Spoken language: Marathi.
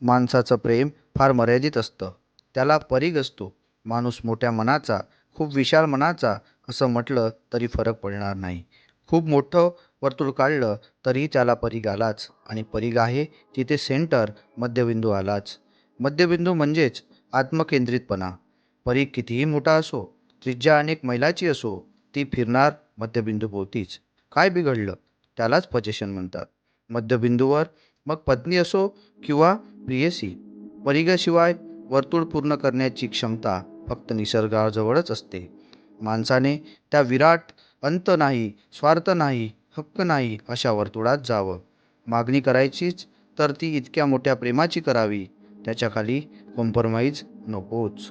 माणसाचं प्रेम फार मर्यादित असतं. त्याला परीघ असतो. माणूस मोठ्या मनाचा, खूप विशाल मनाचा असं म्हटलं तरी फरक पडणार नाही. खूप मोठं वर्तुळ काढलं तरीही त्याला परीघ आलाच आणि परीघ आहे तिथे सेंटर, मध्यबिंदू आलाच. मध्यबिंदू म्हणजेच आत्मकेंद्रितपणा. परीघ कितीही मोठा असो, त्रिज्या अनेक मैलाची असो, ती फिरणार मध्यबिंदूभोवतीच. काय बिघडलं? त्यालाच पजेशन म्हणतात. मध्यबिंदूवर मग पत्नी असो किंवा प्रेयसी. परिघाशिवाय वर्तुळ पूर्ण करण्याची क्षमता फक्त निसर्गाजवळच असते. माणसाने त्या विराट, अंत नाही, स्वार्थ नाही, हक्क नाही अशा वर्तुळात जावं. मागणी करायचीच तर ती इतक्या मोठ्या प्रेमाची करावी, त्याच्याखाली कॉम्प्रमाईज नकोच.